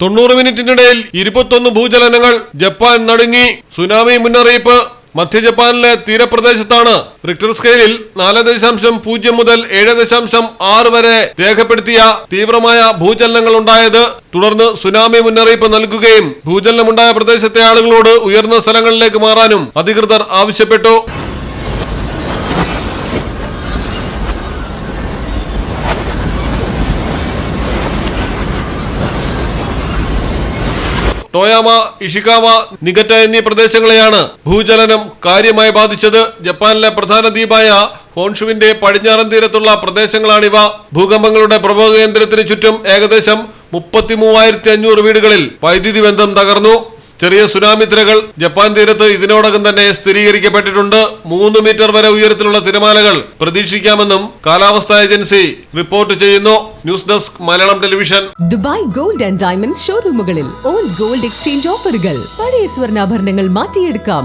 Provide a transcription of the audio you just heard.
തൊണ്ണൂറ് മിനിറ്റിനിടയിൽ ഇരുപത്തൊന്ന് ഭൂചലനങ്ങൾ Japan നടുങ്ങി. Tsunami മുന്നറിയിപ്പ്. മധ്യ ജപ്പാനിലെ തീരപ്രദേശത്താണ്. റിക്ടർ സ്കെയിലിൽ നാല് ദശാംശം പൂജ്യം മുതൽ ഏഴ് ദശാംശം ആറ് വരെ രേഖപ്പെടുത്തിയ തീവ്രമായ ഭൂചലനങ്ങൾ ഉണ്ടായത്. തുടർന്ന് സുനാമി മുന്നറിയിപ്പ് നൽകുകയും ഭൂചലനമുണ്ടായ പ്രദേശത്തെ ആളുകളോട് ഉയർന്ന സ്ഥലങ്ങളിലേക്ക് മാറാനും അധികൃതർ ആവശ്യപ്പെട്ടു. ടോയാമ ഇഷികാമ നിഗറ്റ എന്നീ പ്രദേശങ്ങളെയാണ് ഭൂചലനം കാര്യമായി ബാധിച്ചത്. ജപ്പാനിലെ പ്രധാന ദ്വീപായ ഹോൺഷുവിന്റെ പടിഞ്ഞാറൻ തീരത്തുള്ള പ്രദേശങ്ങളാണിവ. ഭൂകമ്പങ്ങളുടെ പ്രഭവ കേന്ദ്രത്തിന് ചുറ്റും ഏകദേശം മുപ്പത്തി മൂവായിരത്തി അഞ്ഞൂറ് വീടുകളിൽ വൈദ്യുതി ബന്ധം തകർന്നു. ചെറിയ സുനാമി തിരകൾ ജപ്പാൻ തീരത്ത് ഇതിനോടകം തന്നെ സ്ഥിരീകരിക്കപ്പെട്ടിട്ടുണ്ട്. മൂന്ന് മീറ്റർ വരെ ഉയരത്തിലുള്ള തിരമാലകൾ പ്രതീക്ഷിക്കാമെന്നും കാലാവസ്ഥാ ഏജൻസി റിപ്പോർട്ട് ചെയ്യുന്നു. News desk Malayalam television. Dubai gold and diamond ഷോറൂമുകളിൽ old gold exchange ഓഫറുകൾ. പഴയ സ്വർണാഭരണങ്ങൾ മാറ്റിയെടുക്കാം.